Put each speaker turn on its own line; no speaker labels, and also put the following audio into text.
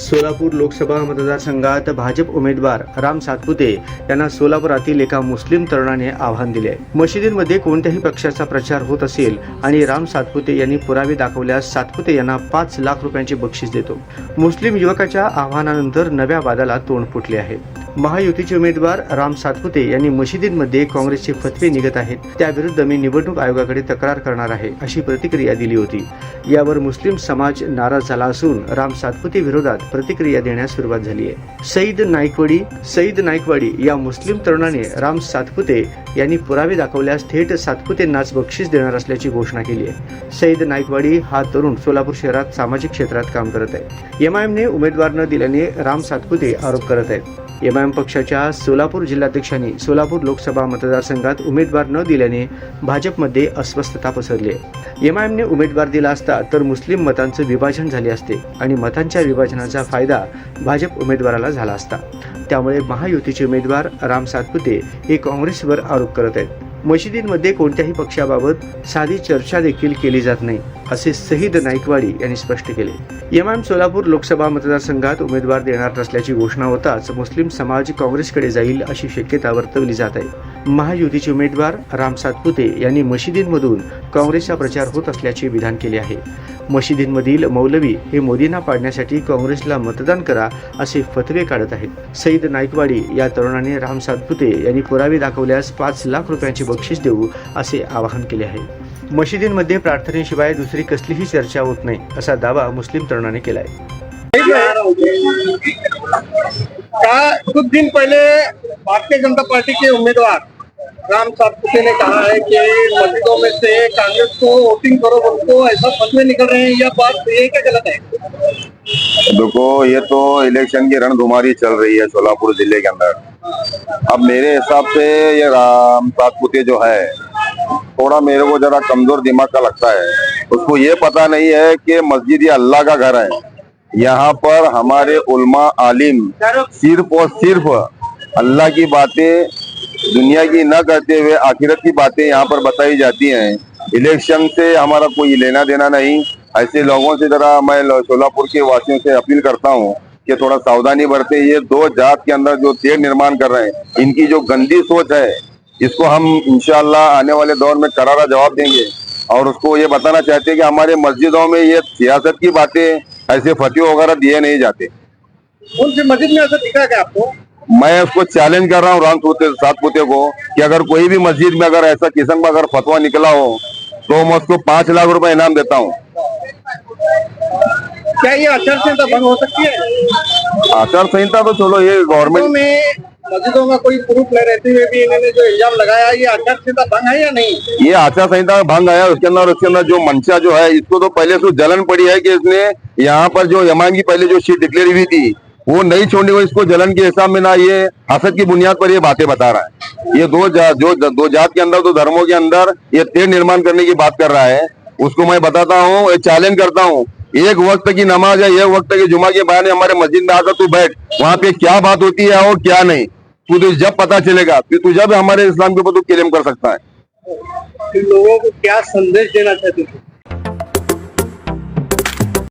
सोलापूर लोकसभा मतदारसंघात भाजप उमेदवार राम सातपुते यांना सोलापुरातील एका मुस्लिम तरुणाने आव्हान दिले. आहे मशिदींमध्ये कोणत्याही पक्षाचा प्रचार होत असेल आणि राम सातपुते यांनी पुरावे दाखवल्यास सातपुते यांना पाच लाख रुपयांचे बक्षीस देतो. मुस्लिम युवकाच्या आव्हानानंतर नव्या वादाला तोंड फुटले आहे. महायुतीचे उमेदवार राम सातपुते यांनी मशिदींमध्ये काँग्रेसचे फतवे निघत आहेत. त्याविरुद्ध मी निवडणूक आयोगाकडे तक्रार करणार आहे अशी प्रतिक्रिया दिली होती. यावर मुस्लिम समाज नाराज झाला असून राम सातपुते विरोधात प्रतिक्रिया देण्यास सुरुवात झाली आहे. सईद नाईकवाडी सईद नाईकवाडी या मुस्लिम तरुणाने राम सातपुते यांनी पुरावे दाखवल्यास थेट सातपुतेंनाच बक्षीस देणार असल्याची घोषणा केली आहे. सईद नाईकवाडी हा तरुण सोलापूर शहरात सामाजिक क्षेत्रात काम करत आहे. एमआयएमने उमेदवार न दिल्याने राम सातपुते आरोप करत आहेत. कायम पक्षाच्या सोलापूर जिल्हाध्यक्षांनी सोलापूर लोकसभा मतदारसंघात उमेदवार न दिल्याने भाजपमध्ये अस्वस्थता पसरली. आहे एमआयएमने उमेदवार दिला असता तर मुस्लिम मतांचं विभाजन झाले असते आणि मतांच्या विभाजनाचा फायदा भाजप उमेदवाराला झाला असता. त्यामुळे महायुतीचे उमेदवार राम सातपुते हे काँग्रेसवर आरोप करत आहेत. मशिदींमध्ये कोणत्याही पक्षाबाबत साधी चर्चा देखील केली जात नाही असे सहीद नाईकवाडी यांनी स्पष्ट केले. यमाम सोलापूर लोकसभा मतदारसंघात उमेदवार देणार नसल्याची घोषणा होताच मुस्लिम समाज काँग्रेसकडे जाईल अशी शक्यता वर्तवली जात आहे. महायुतीचे उमेदवार राम सातपुते यांनी मशिदींमधून काँग्रेसचा प्रचार होत असल्याचे विधान केले आहे. मशिदींमधील मौलवी हे मोदींना पाडण्यासाठी काँग्रेसला मतदान करा असे फतवे काढत आहेत. सईद नाईकवाडी या तरुणाने राम सातपुते यांनी पुरावे दाखवल्यास पाच लाख रुपयांचे बक्षीस देऊ असे आवाहन केले आहे. मशिदींमध्ये प्रार्थनेशिवाय दुसरी कसलीही चर्चा होत नाही असा दावा मुस्लिम तरुणाने केला आहे
का कुछ दिन पहले भारतीय जनता पार्टी के उम्मीदवार राम सातपुते ने कहा है कि मस्जिदों में से कांग्रेस को वोटिंग करो उनको ऐसा फतवे निकल रहे हैं यह बात ये क्या गलत है?
देखो ये तो इलेक्शन की रणधुमारी चल रही है सोलापुर ज़िले के अंदर। अब मेरे हिसाब से ये राम सातपुते जो है थोड़ा मेरे को जरा कमज़ोर दिमाग का लगता है। उसको ये पता नहीं है कि मस्जिद ये अल्लाह का घर है। यहाँ पर हमारे उल्मा आलिम सिर्फ़ और सिर्फ़ अल्लाह की बातें दुनिया की न करते हुए आखिरत की बातें यहाँ पर बताई जाती हैं। इलेक्शन से हमारा कोई लेना देना नहीं। ऐसे लोगों से जरा मैं सोलापुर के वासियों से अपील करता हूँ कि थोड़ा सावधानी बरते। ये दो जात के अंदर जो तेड़ निर्माण कर रहे हैं, इनकी जो गंदी सोच है, इसको हम इंशाल्लाह आने वाले दौर में करारा जवाब देंगे। और उसको ये बताना चाहते हैं कि हमारे मस्जिदों में ये सियासत की बातें, ऐसे फतेह वगैरह दिए नहीं जाते।
कौन सी मस्जिद में ऐसा दिखा क्या आपको?
मैं उसको चैलेंज कर रहा हूँ राम सूते सातपुते को कि अगर कोई भी मस्जिद में अगर ऐसा किस्म का अगर फतवा निकला हो तो मैं उसको पाँच लाख रुपए इनाम देता हूँ।
क्या ये आचार संहिता भंग हो सकती है?
आचार संहिता तो चलो ये गवर्नमेंट
में मस्जिदों में कोई प्रूफ न रहते हुए भी इन्होंने जो इल्ज़ाम लगाया ये आचार संहिता भंग है या नहीं?
ये आचार संहिता भंग आया उसके अंदर उसके अंदर जो मंशा जो है इसको तो पहले से जलन पड़ी है कि इसने यहाँ पर जो यमान की पहले जो सीट डिक्लेयर हुई थी वो नहीं छोड़नी हुई इसको जलन के हिसाब में ना ये हसद की बुनियाद पर ये बातें बता रहा है। ये दो जा, जो दो जात के अंदर दो धर्मों के अंदर ये तेड़ निर्माण करने की बात कर रहा है। उसको मैं बताता हूँ चैलेंज करता हूँ। एक वक्त की नमाज़ है एक वक्त की जुमा के बयान हमारे मस्जिद में आकर तू बैठ। वहाँ पे क्या बात होती है और क्या नहीं? तू तुझे जब पता चलेगा तुझे भी हमारे इस्लाम के ऊपर तू क्लेम कर सकता है।
कि लोगों को क्या संदेश देना चाहते थे